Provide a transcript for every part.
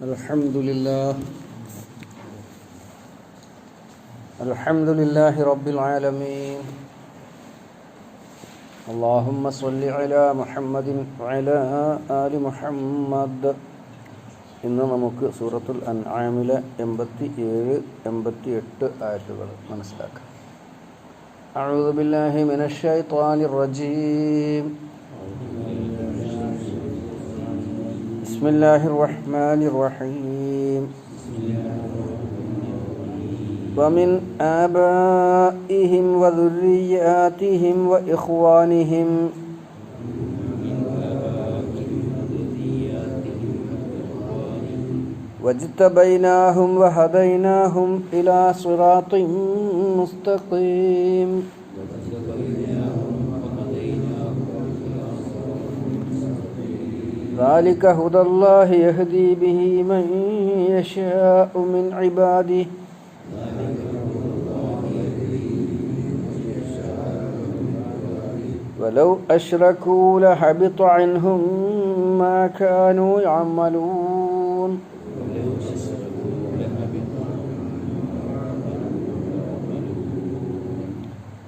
الحمد لله الحمد لله رب العالمين اللهم صل على محمد وعلى آل محمد ഇന്ന് നമുക്ക് സൂറത്തുൽ അൻആമിലെ എൺപത്തി ഏഴ് എൺപത്തി എട്ട് ആയത്തുകൾ മനസ്സിലാക്കാം أعوذ بالله من بسم الله الرحمن الرحيم. ومن آبائهم وذرياتهم وإخوانهم. واجتبيناهم وهديناهم إلى صراط مستقيم. ذلك هدى الله يهدي به من يشاء من عباده ولو أشركوا لحبط عنهم ما كانوا يعملون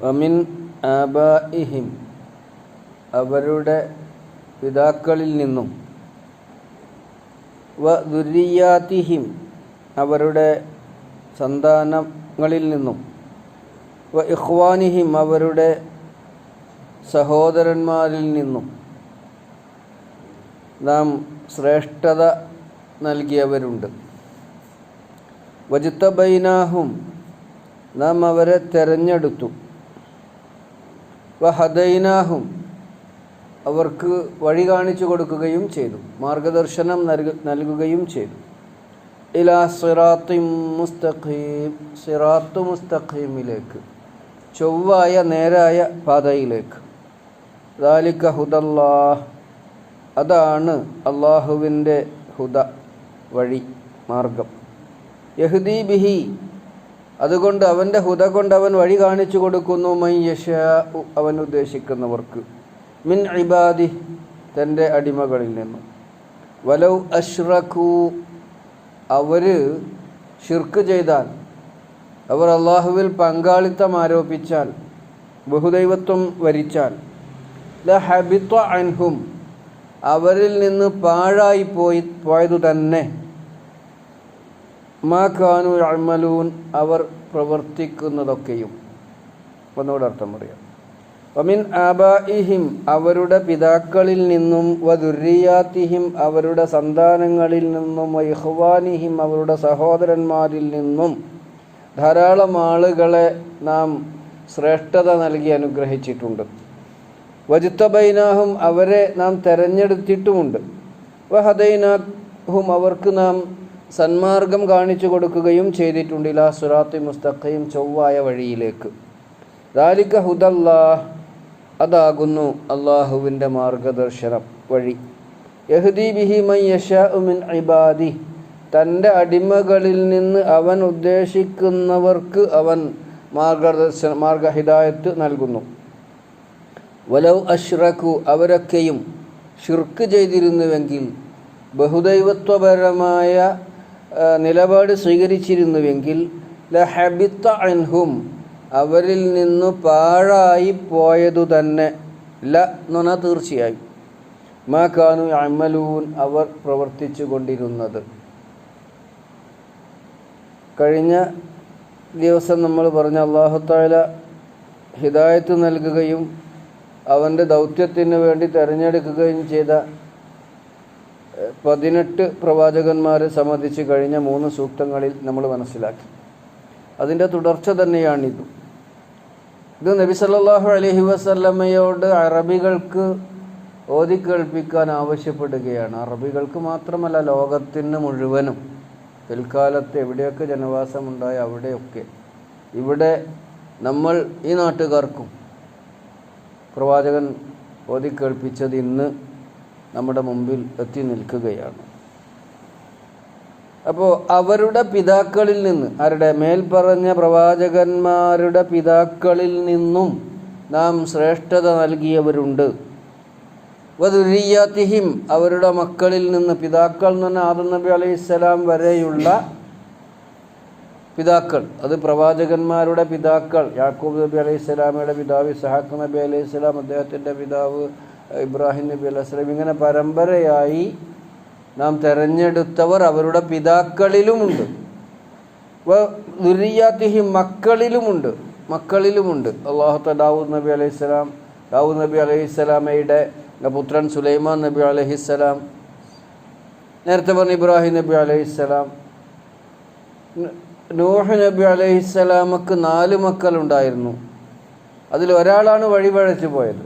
വമിൻ ആബായിഹിം അവരുടെ പിതാക്കളിൽ നിന്നും വ ദുരിയാത്തിഹിം അവരുടെ സന്താനങ്ങളിൽ നിന്നും. വ ഇഹ്വാനിഹിം അവരുടെ സഹോദരന്മാരിൽ നിന്നും. നാം ശ്രേഷ്ഠത നൽകിയവരുണ്ട്. വജിത്തബൈനാഹും നാം അവരെ തെരഞ്ഞെടുത്തു. വഹദൈനാഹും അവർക്ക് വഴി കാണിച്ചു കൊടുക്കുകയും ചെയ്തു. മാർഗദർശനം നൽകുകയും ചെയ്തു. ഇലാ സിറാത്തിം മുസ്തഖീം സിറാത്തു മുസ്തഖീമിലേക്ക് ചൊവ്വായ നേരായ പാതയിലേക്ക്. ദാലിക്ക ഹുദല്ലാ അതാണ് അള്ളാഹുവിന്റെ ഹുദ വഴി മാർഗം. യഹുദീ ബിഹി അതുകൊണ്ട് അവന്റെ ഹുദ കൊണ്ട് അവൻ വഴി കാണിച്ചു കൊടുക്കുന്നു മൈ യഷ അവൻ ഉദ്ദേശിക്കുന്നവർക്ക്. മിൻ ഇബാദി തന്റെ അടിമകളിൽ നിന്നും. വലൗ അഷ്റഖു അവർ ഷിർക്ക് ചെയ്താൽ അവർ അള്ളാഹുവിൽ പങ്കാളിത്തം ആരോപിച്ചാൽ ബഹുദൈവത്വം വരിച്ചാൽ ല ഹബിത്വ അൻഹും അവരിൽ നിന്ന് പാഴായി പോയി പോയതു തന്നെ. മാ ഖാനു അമലൂൻ അവർ പ്രവർത്തിക്കുന്നതൊക്കെയും. ഒന്നുകൂടെ അർത്ഥം പറയാം. വമിൻ ആബാഇഹിം അവരുടെ പിതാക്കളിൽ നിന്നും വദുര്യാത്തിഹിം അവരുടെ സന്താനങ്ങളിൽ നിന്നും വൈഹ്വാനിഹിം അവരുടെ സഹോദരന്മാരിൽ നിന്നും ധാരാളം ആളുകളെ നാം ശ്രേഷ്ഠത നൽകി അനുഗ്രഹിച്ചിട്ടുണ്ട്. വജുത്തബൈനാഹും അവരെ നാം തെരഞ്ഞെടുത്തിട്ടുമുണ്ട്. വഹദൈനാഹും അവർക്ക് നാം സന്മാർഗം കാണിച്ചു കൊടുക്കുകയും ചെയ്തിട്ടുണ്ട് ഇലാ സുറാത്തി മുസ്തഖയും ചൊവ്വായ വഴിയിലേക്ക്. ദാലിക ഹുദല്ലാഹ് അതാകുന്നു അള്ളാഹുവിന്റെ മാർഗദർശനം വഴി. യഹ്ദി ബിഹി മൈ മിൻ ഇബാദി. തന്റെ അടിമകളിൽ നിന്ന് അവൻ ഉദ്ദേശിക്കുന്നവർക്ക് അവൻ മാർഗദർശന മാർഗഹിദായത്ത് നൽകുന്നു. വലൗ അഷ്റഖു അവരൊക്കെയും ഷിർക്ക് ചെയ്തിരുന്നുവെങ്കിൽ ബഹുദൈവത്വപരമായ നിലപാട് സ്വീകരിച്ചിരുന്നുവെങ്കിൽ ലഹബിത്ത അൻഹും അവരിൽ നിന്നു പാഴായി പോയതു തന്നെ. ല എന്ന് പറഞ്ഞാൽ തീർച്ചയായും. മാ കാനു അമലൂൻ അവർ പ്രവർത്തിച്ചു കൊണ്ടിരുന്നത്. കഴിഞ്ഞ ദിവസം നമ്മൾ പറഞ്ഞ അള്ളാഹുത്താല ഹിദായത്ത് നൽകുകയും അവന്റെ ദൗത്യത്തിന് വേണ്ടി തിരഞ്ഞെടുക്കുകയും ചെയ്ത പതിനെട്ട് പ്രവാചകന്മാരെ സംബന്ധിച്ച് കഴിഞ്ഞ മൂന്ന് സൂക്തങ്ങളിൽ നമ്മൾ മനസ്സിലാക്കി. അതിന്റെ തുടർച്ച തന്നെയാണിത്. ഇത് നബി സല്ലാഹു അലഹി വസല്ലമ്മയോട് അറബികൾക്ക് ഓതി കേൾപ്പിക്കാൻ ആവശ്യപ്പെടുകയാണ്. അറബികൾക്ക് മാത്രമല്ല ലോകത്തിന് മുഴുവനും. പിൽക്കാലത്ത് എവിടെയൊക്കെ ജനവാസമുണ്ടായ അവിടെയൊക്കെ. ഇവിടെ നമ്മൾ ഈ നാട്ടുകാർക്കും പ്രവാചകൻ ഓതി കേൾപ്പിച്ചത് ഇന്ന് നമ്മുടെ മുമ്പിൽ എത്തി നിൽക്കുകയാണ്. അപ്പോൾ അവരുടെ പിതാക്കളിൽ നിന്ന് ആരുടെ? മേൽപ്പറഞ്ഞ പ്രവാചകന്മാരുടെ പിതാക്കളിൽ നിന്നും നാം ശ്രേഷ്ഠത നൽകിയവരുണ്ട്. വധുരിയാത്തിഹിം അവരുടെ മക്കളിൽ നിന്ന് പിതാക്കൾ എന്ന് പറഞ്ഞാൽ ആദം നബി അലൈഹി സ്വലാം വരെയുള്ള പിതാക്കൾ. അത് പ്രവാചകന്മാരുടെ പിതാക്കൾ. യാക്കൂബ് നബി അലൈഹി സ്വലാമയുടെ പിതാവ് ഇസഹാഖ് നബി അലൈഹി സ്വലാം അദ്ദേഹത്തിന്റെ പിതാവ് ഇബ്രാഹിം നബി അലൈഹി സ്വലാം ഇങ്ങനെ പരമ്പരയായി നാം തെരഞ്ഞെടുത്തവർ അവരുടെ പിതാക്കളിലുമുണ്ട്. ദുരിയാത്തിഹി മക്കളിലുമുണ്ട്. മക്കളിലുമുണ്ട്. അള്ളാഹു ദാവൂദ് നബി അലൈഹി സ്വലാം ദാവൂദ് നബി അലൈഹി സ്വലാമയുടെ പുത്രൻ സുലൈമാൻ നബി അലൈഹി സ്വലാം നേരത്തെ പറഞ്ഞ ഇബ്രാഹിം നബി അലൈഹി സ്വലാം നൂഹ് നബി അലൈഹി സ്വലാമക്ക് നാല് മക്കളുണ്ടായിരുന്നു. അതിൽ ഒരാളാണ് വഴിപഴച്ചു പോയത്.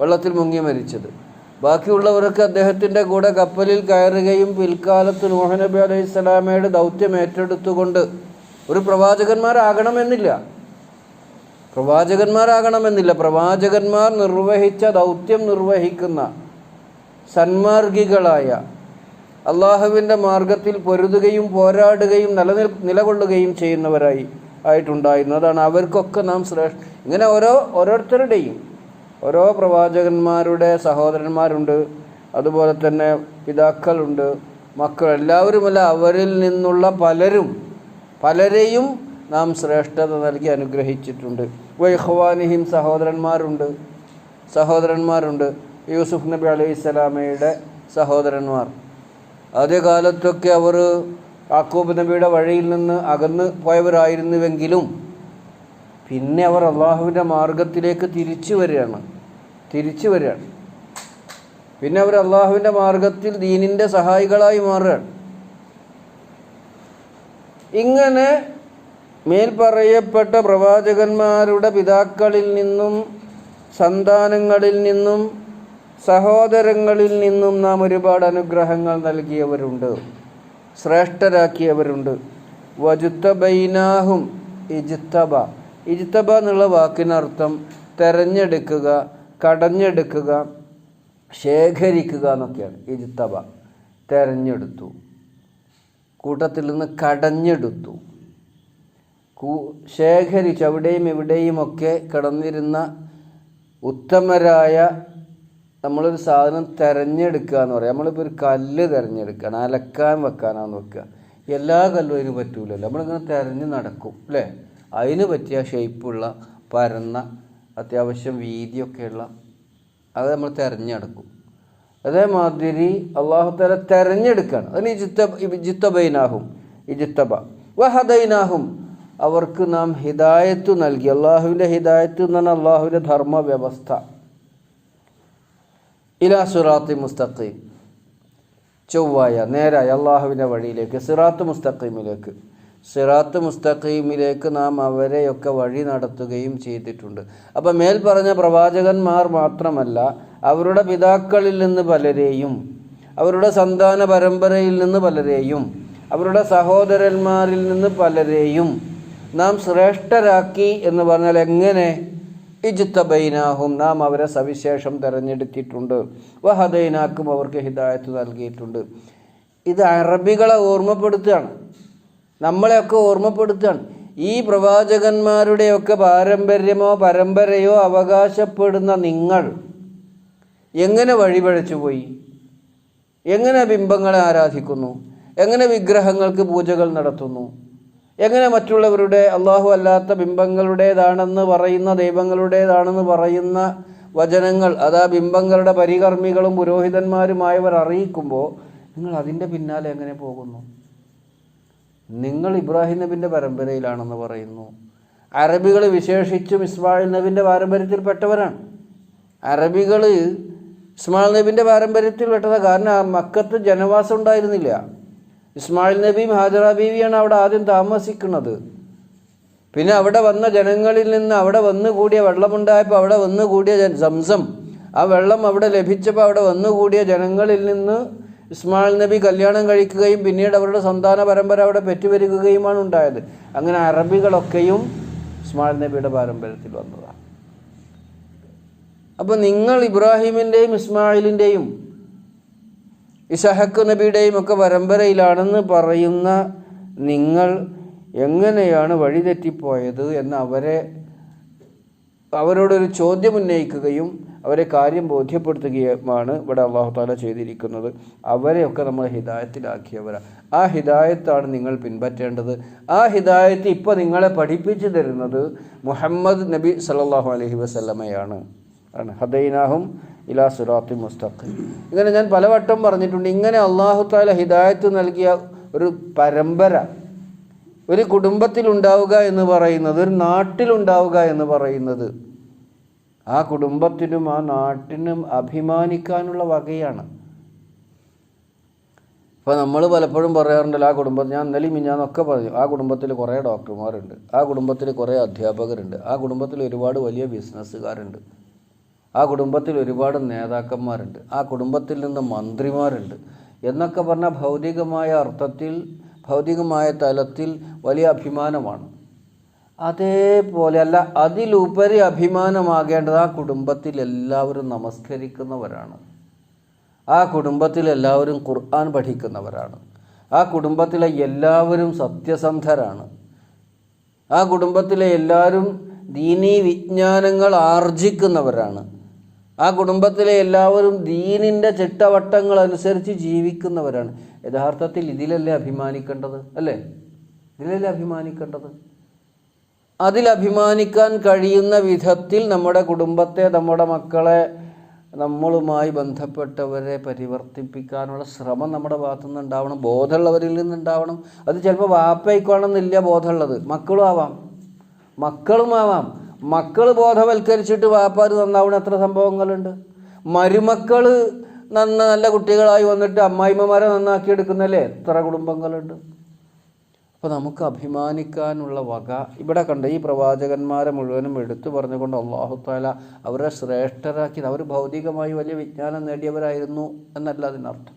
വെള്ളത്തിൽ മുങ്ങി മരിച്ചത്. ബാക്കിയുള്ളവരൊക്കെ അദ്ദേഹത്തിന്റെ കൂടെ കപ്പലിൽ കയറുകയും പിൽക്കാലത്ത് നൂഹ് നബി അലൈഹി സ്വലാമയുടെ ദൗത്യം ഏറ്റെടുത്തുകൊണ്ട് ഒരു പ്രവാചകന്മാരാകണമെന്നില്ല. പ്രവാചകന്മാരാകണമെന്നില്ല. പ്രവാചകന്മാർ നിർവഹിച്ച ദൗത്യം നിർവഹിക്കുന്ന സന്മാർഗികളായ അള്ളാഹുവിന്റെ മാർഗത്തിൽ പൊരുതുകയും പോരാടുകയും നിലനിൽ നിലകൊള്ളുകയും ചെയ്യുന്നവരായി ആയിട്ടുണ്ടായിരുന്നു. അതാണ് അവർക്കൊക്കെ നാം ശ്രേഷ്ഠ ഇങ്ങനെ ഓരോ ഓരോരുത്തരുടെയും ഓരോ പ്രവാചകന്മാരുടെ സഹോദരന്മാരുണ്ട്. അതുപോലെ തന്നെ പിതാക്കളുണ്ട്. മക്കൾ എല്ലാവരുമല്ല അവരിൽ നിന്നുള്ള പലരും പലരെയും നാം ശ്രേഷ്ഠത നൽകി അനുഗ്രഹിച്ചിട്ടുണ്ട്. വൈഹ്വാനിഹിം സഹോദരന്മാരുണ്ട്. സഹോദരന്മാരുണ്ട്. യൂസുഫ് നബി അലൈഹി സ്വലാമയുടെ സഹോദരന്മാർ. ആദ്യകാലത്തൊക്കെ അവർ യാക്കൂബ് നബിയുടെ വഴിയിൽ നിന്ന് അകന്ന് പോയവരായിരുന്നുവെങ്കിലും പിന്നെ അവർ അള്ളാഹുവിന്റെ മാർഗത്തിലേക്ക് തിരിച്ചു വരികയാണ്. തിരിച്ചു വരികയാണ്. പിന്നെ അവർ അള്ളാഹുവിന്റെ മാർഗത്തിൽ ദീനിന്റെ സഹായികളായി മാറുകയാണ്. ഇങ്ങനെ മേൽ പറയപ്പെട്ട പ്രവാചകന്മാരുടെ പിതാക്കളിൽ നിന്നും സന്താനങ്ങളിൽ നിന്നും സഹോദരങ്ങളിൽ നിന്നും നാം ഒരുപാട് അനുഗ്രഹങ്ങൾ നൽകിയവരുണ്ട്. ശ്രേഷ്ഠരാക്കിയവരുണ്ട്. വജുത്തബൈനാഹും ഇജിത്തബ ഇജിത്തബ എന്നുള്ള വാക്കിനർത്ഥം തെരഞ്ഞെടുക്കുക കടഞ്ഞെടുക്കുക ശേഖരിക്കുക എന്നൊക്കെയാണ്. ഇജ്തബ. തെരഞ്ഞെടുത്തു. കൂട്ടത്തിൽ നിന്ന് കടഞ്ഞെടുത്തു. കൂ ശേഖരിച്ചു. അവിടെയും ഇവിടെയുമൊക്കെ കിടന്നിരുന്ന ഉത്തമരായ നമ്മളൊരു സാധനം തിരഞ്ഞെടുക്കുക എന്ന് പറയാം. നമ്മളിപ്പോൾ ഒരു കല്ല് തിരഞ്ഞെടുക്കുകയാണ് അലക്കാൻ വെക്കാനാന്ന് വെക്കുക എല്ലാ കല്ലും അതിന് പറ്റൂലല്ലോ. നമ്മളിങ്ങനെ തിരഞ്ഞ് നടക്കും അല്ലേ? അതിന് പറ്റിയ ഷേപ്പുള്ള പരന്ന അത്യാവശ്യം വീതിയൊക്കെയുള്ള അത് നമ്മൾ തിരഞ്ഞെടുക്കും. അതേമാതിരി അള്ളാഹുത്തല തിരഞ്ഞെടുക്കുകയാണ് അതിന് ജിത്തബൈനാഹും ഇജിത്തബൈനാഹും ഇജിത്തബ വഹദൈനാഹും അവർക്ക് നാം ഹിദായത്ത് നൽകി. അള്ളാഹുവിന്റെ ഹിദായത്ത് എന്ന് പറഞ്ഞാൽ അള്ളാഹുവിന്റെ ധർമ്മ വ്യവസ്ഥ ഇലാ സുറാത്തി മുസ്തഖീം. ചൊവ്വായ നേരായ അള്ളാഹുവിന്റെ വഴിയിലേക്ക് സിറാത്ത് മുസ്തഖീമിലേക്ക്. സിറാത്ത് മുസ്തഖീമിലേക്ക് നാം അവരെയൊക്കെ വഴി നടത്തുകയും ചെയ്തിട്ടുണ്ട്. അപ്പം മേൽ പറഞ്ഞ പ്രവാചകന്മാർ മാത്രമല്ല അവരുടെ പിതാക്കളിൽ നിന്ന് പലരെയും അവരുടെ സന്താന പരമ്പരയിൽ നിന്ന് പലരെയും അവരുടെ സഹോദരന്മാരിൽ നിന്ന് പലരെയും നാം ശ്രേഷ്ഠരാക്കി എന്ന് പറഞ്ഞാൽ എങ്ങനെ? ഇജിത്തബൈനാഹും നാം അവരെ സവിശേഷം തിരഞ്ഞെടുത്തിട്ടുണ്ട്. വഹദൈനാക്കും അവർക്ക് ഹിദായത്ത് നൽകിയിട്ടുണ്ട്. ഇത് അറബികളെ ഓർമ്മപ്പെടുത്തുകയാണ്. നമ്മളെയൊക്കെ ഓർമ്മപ്പെടുത്തുകയാണ്. ഈ പ്രവാചകന്മാരുടെയൊക്കെ പാരമ്പര്യമോ പരമ്പരയോ അവകാശപ്പെടുന്ന നിങ്ങൾ എങ്ങനെ വഴിപഴച്ചു പോയി? എങ്ങനെ ബിംബങ്ങളെ ആരാധിക്കുന്നു? എങ്ങനെ വിഗ്രഹങ്ങൾക്ക് പൂജകൾ നടത്തുന്നു? എങ്ങനെ മറ്റുള്ളവരുടെ അള്ളാഹു അല്ലാത്ത ബിംബങ്ങളുടേതാണെന്ന് പറയുന്ന ദൈവങ്ങളുടേതാണെന്ന് പറയുന്ന വചനങ്ങൾ അതാ ബിംബങ്ങളുടെ പരികർമ്മികളും പുരോഹിതന്മാരുമായവർ അറിയിക്കുമ്പോൾ നിങ്ങൾ അതിന്റെ പിന്നാലെ എങ്ങനെ പോകുന്നു? നിങ്ങൾ ഇബ്രാഹിം നബിന്റെ പരമ്പരയിലാണെന്ന് പറയുന്നു. അറബികൾ വിശേഷിച്ചും ഇസ്മായിൽ നബിന്റെ പാരമ്പര്യത്തിൽപ്പെട്ടവരാണ് അറബികൾ ഇസ്മായിൽ നബിന്റെ പാരമ്പര്യത്തിൽപ്പെട്ടതാണ് കാരണം ആ മക്കത്ത് ജനവാസം ഉണ്ടായിരുന്നില്ല. ഇസ്മായിൽ നബിയും ഹാജറ ബീവിയാണ് അവിടെ ആദ്യം താമസിക്കുന്നത്. പിന്നെ അവിടെ വന്ന ജനങ്ങളിൽ നിന്ന് അവിടെ വന്നുകൂടിയ വെള്ളമുണ്ടായപ്പോൾ അവിടെ വന്നുകൂടിയ സംസം. ആ വെള്ളം അവിടെ ലഭിച്ചപ്പോൾ അവിടെ വന്നുകൂടിയ ജനങ്ങളിൽ നിന്ന് ഇസ്മായിൽ നബി കല്യാണം കഴിക്കുകയും പിന്നീട് അവരുടെ സന്താന പരമ്പര അവിടെ പെറ്റുവരുകയുമാണ് ഉണ്ടായത്. അങ്ങനെ അറബികളൊക്കെയും ഇസ്മായിൽ നബിയുടെ പാരമ്പര്യത്തിൽ വന്നതാണ്. അപ്പോൾ നിങ്ങൾ ഇബ്രാഹിമിന്റെയും ഇസ്മായിലിന്റെയും ഇസഹക്ക് നബിയുടെയും ഒക്കെ പരമ്പരയിലാണെന്ന് പറയുന്ന നിങ്ങൾ എങ്ങനെയാണ് വഴിതെറ്റിപ്പോയത് എന്ന് അവരെ അവരോടൊരു ചോദ്യം ഉന്നയിക്കുകയും അവരെ കാര്യം ബോധ്യപ്പെടുത്തുകയുമാണ് ഇവിടെ അള്ളാഹു താല ചെയ്തിരിക്കുന്നത്. അവരെയൊക്കെ നമ്മൾ ഹിദായത്തിലാക്കിയവരാണ് ആ ഹിദായത്താണ് നിങ്ങൾ പിൻപറ്റേണ്ടത്. ആ ഹിദായത്ത് ഇപ്പോൾ നിങ്ങളെ പഠിപ്പിച്ചു തരുന്നത് മുഹമ്മദ് നബി സല്ലല്ലാഹു അലഹി വസ്ലമയാണ് ആണ്. ഹദൈനാഹും ഇലാ സുറാത്തി മുസ്തഖ്. ഇങ്ങനെ ഞാൻ പലവട്ടം പറഞ്ഞിട്ടുണ്ട്. ഇങ്ങനെ അള്ളാഹു താല ഹിദായത്ത് നൽകിയ ഒരു പരമ്പര ഒരു കുടുംബത്തിലുണ്ടാവുക എന്ന് പറയുന്നത് ഒരു നാട്ടിലുണ്ടാവുക എന്ന് പറയുന്നത് ആ കുടുംബത്തിനും ആ നാട്ടിനും അഭിമാനിക്കാനുള്ള വകയാണ്. ഇപ്പോൾ നമ്മൾ പലപ്പോഴും പറയാറുണ്ടല്ലോ ആ കുടുംബത്തിൽ ഞാൻ ഇന്നലെയും മിഞ്ഞാന്നൊക്കെ പറഞ്ഞു ആ കുടുംബത്തിൽ കുറേ ഡോക്ടർമാരുണ്ട് ആ കുടുംബത്തിൽ കുറേ അധ്യാപകരുണ്ട് ആ കുടുംബത്തിൽ ഒരുപാട് വലിയ ബിസിനസ്സുകാരുണ്ട് ആ കുടുംബത്തിൽ ഒരുപാട് നേതാക്കന്മാരുണ്ട് ആ കുടുംബത്തിൽ നിന്ന് മന്ത്രിമാരുണ്ട് എന്നൊക്കെ പറഞ്ഞാൽ ഭൗതികമായ അർത്ഥത്തിൽ ഭൗതികമായ തലത്തിൽ വലിയ അഭിമാനമാണ്. അതേപോലെ അല്ല അതിലുപരി അഭിമാനമാകേണ്ടത് ആ കുടുംബത്തിൽ എല്ലാവരും നമസ്കരിക്കുന്നവരാണ്. ആ കുടുംബത്തിൽ എല്ലാവരും ഖുർആൻ പഠിക്കുന്നവരാണ്. ആ കുടുംബത്തിലെ എല്ലാവരും സത്യസന്ധരാണ്. ആ കുടുംബത്തിലെ എല്ലാവരും ദീനീ വിജ്ഞാനങ്ങൾ ആർജിക്കുന്നവരാണ്. ആ കുടുംബത്തിലെ എല്ലാവരും ദീനിന്റെ ചിട്ടവട്ടങ്ങൾ അനുസരിച്ച് ജീവിക്കുന്നവരാണ്. യഥാർത്ഥത്തിൽ ഇതിലല്ലേ അഭിമാനിക്കേണ്ടത്? അല്ലേ? ഇതിലല്ലേ അഭിമാനിക്കേണ്ടത്? അതിൽ അഭിമാനിക്കാൻ കഴിയുന്ന വിധത്തിൽ നമ്മുടെ കുടുംബത്തെ നമ്മുടെ മക്കളെ നമ്മളുമായി ബന്ധപ്പെട്ടവരെ പരിവർത്തിപ്പിക്കാനുള്ള ശ്രമം നമ്മുടെ ഭാഗത്തു നിന്നുണ്ടാവണം ബോധമുള്ളവരിൽ നിന്നുണ്ടാവണം അത് ചിലപ്പോൾ വാപ്പയ്ക്കാണെന്നില്ല ബോധമുള്ളത്. മക്കളും ആവാം. മക്കളും ആവാം. മക്കൾ ബോധവൽക്കരിച്ചിട്ട് വാപ്പാർ നന്നാവണ. എത്ര സംഭവങ്ങളുണ്ട്. മരുമക്കൾ നന്ന നല്ല കുട്ടികളായി വന്നിട്ട് അമ്മായിമ്മമാരെ നന്നാക്കിയെടുക്കുന്നല്ലേ? എത്ര കുടുംബങ്ങളുണ്ട്. അപ്പോൾ നമുക്ക് അഭിമാനിക്കാനുള്ള വക ഇവിടെ കണ്ട ഈ പ്രവാചകന്മാരെ മുഴുവനും എടുത്തു പറഞ്ഞുകൊണ്ട് അള്ളാഹു താല അവരെ ശ്രേഷ്ഠരാക്കി അവർ ഭൗതികമായി വലിയ വിജ്ഞാനം നേടിയവരായിരുന്നു എന്നല്ല അതിനർത്ഥം.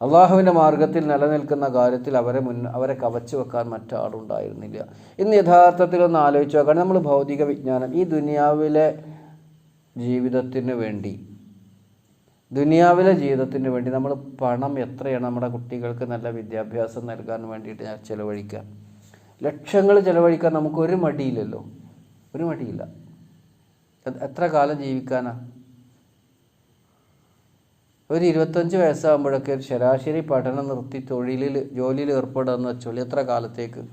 അള്ളാഹുവിന്റെ മാർഗത്തിൽ നിലനിൽക്കുന്ന കാര്യത്തിൽ അവരെ മുൻ അവരെ കവച്ചു വെക്കാൻ മറ്റാളുണ്ടായിരുന്നില്ല ഇന്ന് യഥാർത്ഥത്തിൽ ഒന്ന് ആലോചിച്ച് നോക്കണം നമ്മൾ ഭൗതിക വിജ്ഞാനം ഈ ദുനിയാവിലെ ജീവിതത്തിന് വേണ്ടി ദുനിയാവിലെ ജീവിതത്തിന് വേണ്ടി നമ്മൾ പണം എത്രയാണ് നമ്മുടെ കുട്ടികൾക്ക് നല്ല വിദ്യാഭ്യാസം നൽകാൻ വേണ്ടിയിട്ട് ഞാൻ ചിലവഴിക്കുക. ലക്ഷങ്ങൾ ചിലവഴിക്കാൻ നമുക്ക് ഒരു മടിയില്ലല്ലോ. ഒരു മടിയില്ല. എത്ര കാലം ജീവിക്കാനാ? ഒരു ഇരുപത്തഞ്ച് വയസ്സാകുമ്പോഴൊക്കെ ഒരു ശരാശരി പഠനം നിർത്തി തൊഴിലിൽ ജോലിയിൽ ഏർപ്പെടുകയെന്ന് വെച്ചോളി. എത്ര കാലത്തേക്ക്?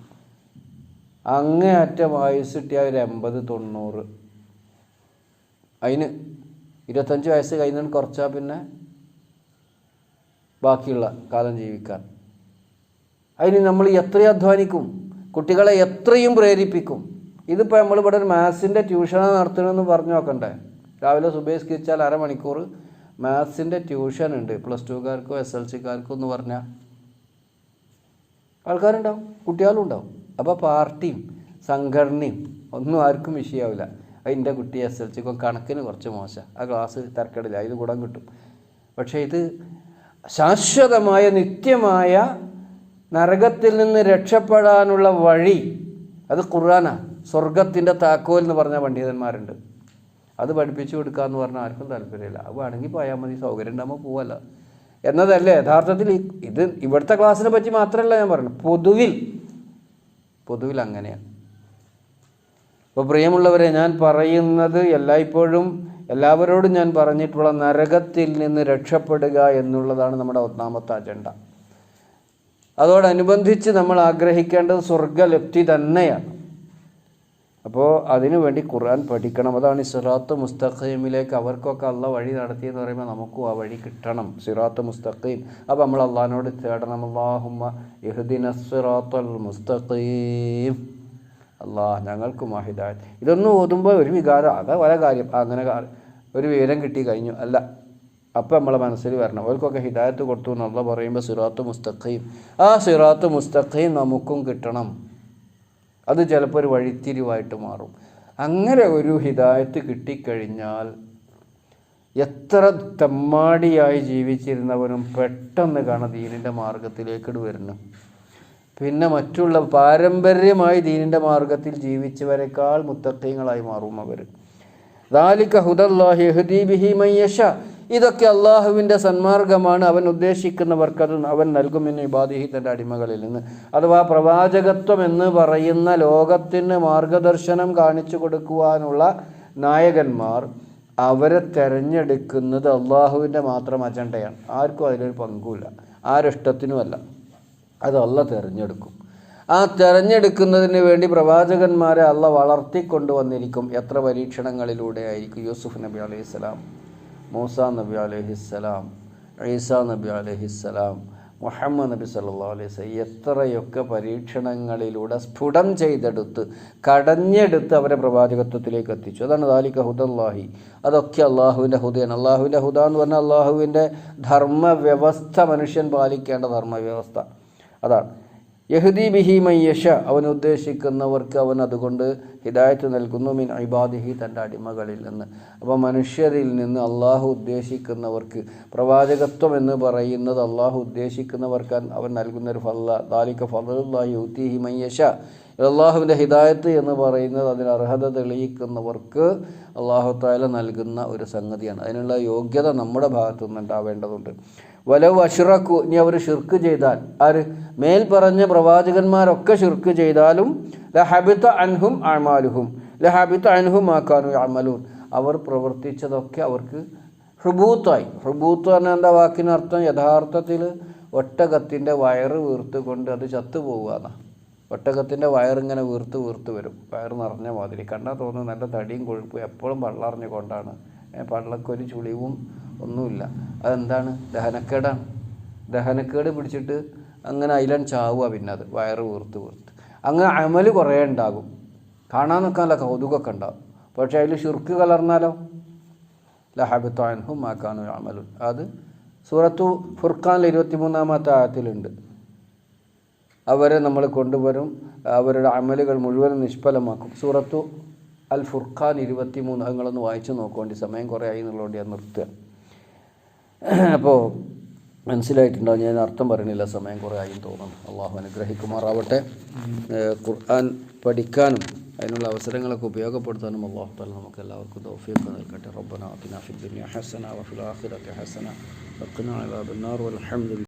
അങ്ങേയറ്റം ആയുസ് കിട്ടിയ ഒരു എൺപത് തൊണ്ണൂറ്. അതിന് ഇരുപത്തഞ്ച് വയസ്സ് കഴിഞ്ഞാൽ കുറച്ചാൽ പിന്നെ ബാക്കിയുള്ള കാലം ജീവിക്കാൻ. അതിന് നമ്മൾ എത്രയും അധ്വാനിക്കും കുട്ടികളെ എത്രയും പ്രേരിപ്പിക്കും. ഇതിപ്പോൾ നമ്മളിവിടെ ഒരു മാത്സിന്റെ ട്യൂഷനാണ് നടത്തണമെന്ന് പറഞ്ഞു നോക്കണ്ടേ. രാവിലെ സുബേസ്കരിച്ചാൽ അരമണിക്കൂർ മാത്സിന്റെ ട്യൂഷൻ ഉണ്ട്. പ്ലസ് ടുക്കാർക്കോ എസ് എൽ സിക്കാർക്കോ എന്ന് പറഞ്ഞാൽ ആൾക്കാരുണ്ടാവും കുട്ടികളും ഉണ്ടാവും. അപ്പോൾ പാർട്ടിയും സംഘടനയും ഒന്നും ആർക്കും വിഷയമാവില്ല അതിന്റെ കുട്ടി എസ് എൽ സിക്കോ കണക്കിന് കുറച്ച് മോശം. ആ ക്ലാസ് തിരക്കടില്ല. ഇത് ഗുണം കിട്ടും. പക്ഷേ ഇത് ശാശ്വതമായ നിത്യമായ നരകത്തിൽ നിന്ന് രക്ഷപ്പെടാനുള്ള വഴി അത് ഖുർആനാണ് സ്വർഗത്തിന്റെ താക്കോൽ എന്ന് പറഞ്ഞ പണ്ഡിതന്മാരുണ്ട്. അത് പഠിപ്പിച്ചു കൊടുക്കുക എന്ന് പറഞ്ഞാൽ ആർക്കും താല്പര്യമില്ല. അത് വേണമെങ്കിൽ പോയാൽ മതി. സൗകര്യം ഉണ്ടാകുമ്പോൾ പോവല്ല. എന്നതല്ലേ? യഥാർത്ഥത്തിൽ ഇത് ഇവിടുത്തെ ക്ലാസ്സിനെ പറ്റി മാത്രമല്ല ഞാൻ പറയുന്നത്. പൊതുവിൽ പൊതുവിൽ അങ്ങനെയാണ്. അപ്പോൾ പ്രിയമുള്ളവരെ ഞാൻ പറയുന്നത് എല്ലായ്പ്പോഴും എല്ലാവരോടും ഞാൻ പറഞ്ഞിട്ടുള്ള നരകത്തിൽ നിന്ന് രക്ഷപ്പെടുക എന്നുള്ളതാണ് നമ്മുടെ ഒന്നാമത്തെ അജണ്ട. അതോടനുബന്ധിച്ച് നമ്മൾ ആഗ്രഹിക്കേണ്ടത് സ്വർഗലപ്തി തന്നെയാണ്. അപ്പോൾ അതിനുവേണ്ടി ഖുർആൻ പഠിക്കണം. അതാണ് സിറാത്ത് മുസ്തഖീമിലേക്ക് അവർക്കൊക്കെ അള്ള വഴി നടത്തിയെന്ന് പറയുമ്പോൾ നമുക്കും ആ വഴി കിട്ടണം. സിറാത്ത് മുസ്തഖീം. അപ്പോൾ നമ്മൾ അള്ളഹാനോട് തേടണം. അള്ളാഹുമ്മ ഇഹ്ദിന സിറാത്തുൽ മുസ്തഖീം. അള്ളാഹ് ഞങ്ങൾക്കും ആ ഇതൊന്നും ഓതുമ്പോൾ ഒരു വികാരം അത് പല കാര്യം. അങ്ങനെ ഒരു വിവരം കിട്ടി കഴിഞ്ഞു. അല്ല അപ്പം നമ്മളെ മനസ്സിൽ വരണം. അവർക്കൊക്കെ ഹിദായത്ത് കൊടുത്തു എന്നുള്ള പറയുമ്പോൾ സിറാത്ത് മുസ്തഖീം. ആ സിറാത്ത് മുസ്തഖീം നമുക്കും കിട്ടണം. അത് ചിലപ്പോൾ ഒരു വഴിത്തിരിവായിട്ട് മാറും. അങ്ങനെ ഒരു ഹിദായത്ത് കിട്ടിക്കഴിഞ്ഞാൽ എത്ര തെമ്മാടിയായി ജീവിച്ചിരുന്നവനും പെട്ടെന്ന് കാണാം ദീനിന്റെ മാർഗത്തിലേക്കിട് വരുന്നു പിന്നെ മറ്റുള്ള പാരമ്പര്യമായി ദീനിന്റെ മാർഗത്തിൽ ജീവിച്ചവരെക്കാൾ മുത്തക്കീങ്ങളായി മാറും അവർ ദാലിക ഹുദല്ലാഹി ബിഹി ഇതൊക്കെ അള്ളാഹുവിന്റെ സന്മാർഗമാണ്. അവൻ ഉദ്ദേശിക്കുന്നവർക്ക് അവൻ നൽകുമെന്ന് ഇബാദിഹി തന്റെ അടിമകളിൽ നിന്ന്. അഥവാ പ്രവാചകത്വം എന്ന് പറയുന്ന ലോകത്തിന് മാർഗദർശനം കാണിച്ചു കൊടുക്കുവാനുള്ള നായകന്മാർ അവരെ തിരഞ്ഞെടുക്കുന്നത് അള്ളാഹുവിന്റെ മാത്രം അജണ്ടയാണ്. ആർക്കും അതിലൊരു പങ്കുമില്ല. ആരിഷ്ടത്തിനുമല്ല. അത് അല്ല തിരഞ്ഞെടുക്കും. ആ തിരഞ്ഞെടുക്കുന്നതിന് വേണ്ടി പ്രവാചകന്മാരെ അല്ല വളർത്തിക്കൊണ്ടുവന്നിരിക്കും. എത്ര പരീക്ഷണങ്ങളിലൂടെ ആയിരിക്കും? യൂസുഫ് നബി അലൈഹിസ്സലാം മൂസ നബി അലൈഹിസ്സലാം ഈസാ നബി അലൈഹിസ്സലാം മുഹമ്മദ് നബി സല്ലാ അലൈഹി എത്രയൊക്കെ പരീക്ഷണങ്ങളിലൂടെ സ്ഫുടം ചെയ്തെടുത്ത് കടഞ്ഞെടുത്ത് അവരെ പ്രവാചകത്വത്തിലേക്ക് എത്തിച്ചു. അതാണ് ദാലിക ഹുദല്ലാഹി. അതൊക്കെ അള്ളാഹുവിന്റെ ഹുദയാണ്. അള്ളാഹുവിന്റെ ഹുദ എന്ന് പറഞ്ഞാൽ അള്ളാഹുവിന്റെ ധർമ്മവ്യവസ്ഥ മനുഷ്യൻ പാലിക്കേണ്ട ധർമ്മവ്യവസ്ഥ. അതാണ്. യഹുദി ബിഹി മയ്യഷ അവൻ ഉദ്ദേശിക്കുന്നവർക്ക് അവൻ അതുകൊണ്ട് ഹിദായത്ത് നൽകുന്നു മിൻ ഇബാദിഹി തന്റെ അടിമകളിൽ നിന്ന്. അപ്പോൾ മനുഷ്യരിൽ നിന്ന് അള്ളാഹു ഉദ്ദേശിക്കുന്നവർക്ക് പ്രവാചകത്വം എന്ന് പറയുന്നത് അള്ളാഹു ഉദ്ദേശിക്കുന്നവർക്ക് അവൻ നൽകുന്ന ഒരു ഫല്ല ദാലിക ഫലാഹി യുത്തിഹി മയ്യഷ അള്ളാഹുവിന്റെ ഹിദായത്ത് എന്ന് പറയുന്നത് അതിന് അർഹത തെളിയിക്കുന്നവർക്ക് അള്ളാഹു താല നൽകുന്ന ഒരു സംഗതിയാണ്. അതിനുള്ള യോഗ്യത നമ്മുടെ ഭാഗത്തു നിന്നുണ്ടാവേണ്ടതുണ്ട് വലവ് അഷിറക്കു ഇനി അവർ ഷിർക്ക് ചെയ്താൽ. ആര്? മേൽ പറഞ്ഞ പ്രവാചകന്മാരൊക്കെ ഷിർക്ക് ചെയ്താലും ലഹബിത്ത അൻഹും അമാലുഹും. ലഹബിത്ത അൻഹും ആക്കാനു അമലൂൻ അവർ പ്രവർത്തിച്ചതൊക്കെ അവർക്ക് ഹൃബൂത്തായി ഹൃബൂത്ത് പറഞ്ഞാൽ എന്താ വാക്കിനർത്ഥം? യഥാർത്ഥത്തിൽ ഒട്ടകത്തിന്റെ വയറ് വീർത്തുകൊണ്ട് അത് ചത്തുപോവുക എന്നാണ് ഒട്ടകത്തിന്റെ വയറിങ്ങനെ വീർത്ത് വീർത്ത് വരും. വയറ് നിറഞ്ഞ മാതിരി. കണ്ടാൽ തോന്നുന്നു നല്ല തടിയും കൊഴുപ്പും എപ്പോഴും പള്ളറിഞ്ഞു കൊണ്ടാണ് പള്ളക്കൊരു ചുളിവും ഒന്നുമില്ല. അതെന്താണ്? ദഹനക്കേടാണ്. ദഹനക്കേട് പിടിച്ചിട്ട് അങ്ങനെ അതിലാണ് ചാവുക പിന്നെ അത്. വയറ് വീർത്ത് വീർത്ത്. അങ്ങനെ അമൽ കുറേ ഉണ്ടാകും. കാണാൻ നിൽക്കാനല്ല കൗതുകമൊക്കെ ഉണ്ടാകും. പക്ഷേ അതിൽ ഷുർക്ക് കലർന്നാലോ? ലഹബിത്താൻഹും മാക്കാനു അമലുൻ അത് സൂറത്തു ഫുർഖാനിൽ ഇരുപത്തി മൂന്നാമത്തെ ആയത്തിലുണ്ട്. അവരെ നമ്മൾ കൊണ്ടുവരും. അവരുടെ അമലുകൾ മുഴുവൻ നിഷ്ഫലമാക്കും. സൂറത്തു അൽ ഫുർഖാൻ ഇരുപത്തി മൂന്ന് നിങ്ങളൊന്ന് വായിച്ചു നോക്കുവേണ്ടി സമയം കുറേ ആയി എന്നുള്ളതുകൊണ്ട് ഞാൻ നിർത്തുക. അപ്പോൾ മനസ്സിലായിട്ടുണ്ടാവും ഞാൻ അർത്ഥം പറയണില്ല സമയം കുറേ ആയി തോന്നുന്നു. അള്ളാഹു അനുഗ്രഹിക്കുമാറാവട്ടെ. ഖുർആൻ പഠിക്കാനും അതിനുള്ള അവസരങ്ങളൊക്കെ ഉപയോഗപ്പെടുത്താനും അള്ളാഹു താല നമുക്ക് എല്ലാവർക്കും തൗഫീഖ് നൽകട്ടെ. റബ്ബന അതിന ഫിദ്ദുനിയ ഹസന വഫിൽ ഹസന വഖിന അദാബന്നാർ. വൽഹംദുലില്ലാഹി